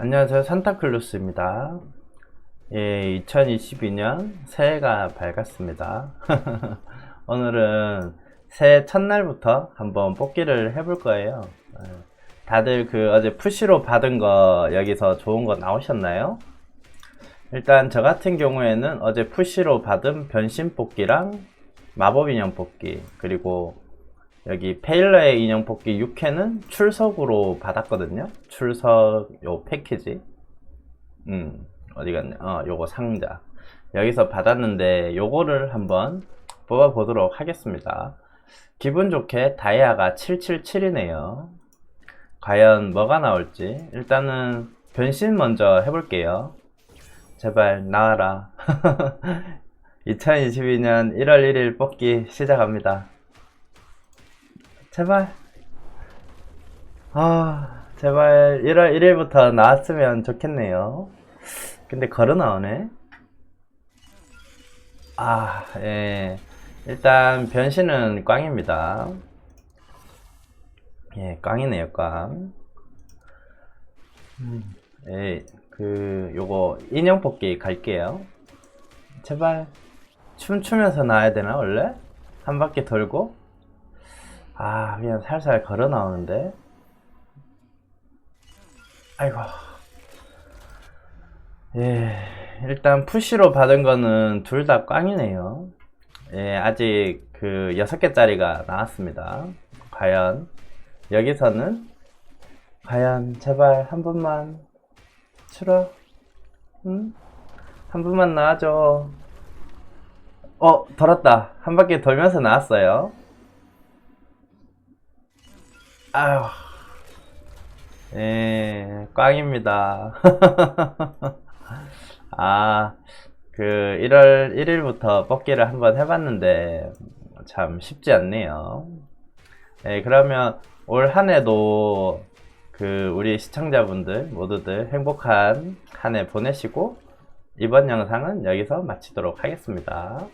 안녕하세요. 산타클로스입니다. 예, 2022년 새해가 밝았습니다. 오늘은 새해 첫날부터 한번 뽑기를 해볼 거예요. 예, 다들 그 어제 푸시로 받은 거 여기서 좋은 거 나오셨나요? 일단 저 같은 경우에는 어제 푸시로 받은 변신 뽑기랑 마법 인형 뽑기 그리고 여기 페일러의 인형 뽑기 6회는 출석으로 받았거든요. 출석 요 패키지. 음, 어디 갔네. 어, 요거 상자. 여기서 받았는데 요거를 한번 뽑아 보도록 하겠습니다. 기분 좋게 다이아가 777이네요. 과연 뭐가 나올지. 일단은 변신 먼저 해볼게요. 제발 나와라. 2022년 1월 1일 뽑기 시작합니다. 제발. 아, 제발 1월 1일부터 나왔으면 좋겠네요. 근데 걸어 나오네. 아, 예. 일단 변신은 꽝입니다. 예, 꽝이네요, 꽝. 음, 예, 그, 요거 인형 뽑기 갈게요. 제발 춤추면서 나와야 되나, 원래? 한 바퀴 돌고? 아, 그냥 살살 걸어 나오는데. 아이고. 예, 일단 푸시로 받은 거는 둘 다 꽝이네요. 예, 아직 그 여섯 개짜리가 나왔습니다. 과연 여기서는 과연 제발 한 분만 추러, 응? 한 분만 나와줘. 어, 돌았다. 한 바퀴 돌면서 나왔어요. 아휴. 예, 꽝입니다. 아, 그 1월 1일부터 뽑기를 한번 해봤는데 참 쉽지 않네요. 예, 그러면 올 한 해도 그 우리 시청자분들 모두들 행복한 한 해 보내시고 이번 영상은 여기서 마치도록 하겠습니다.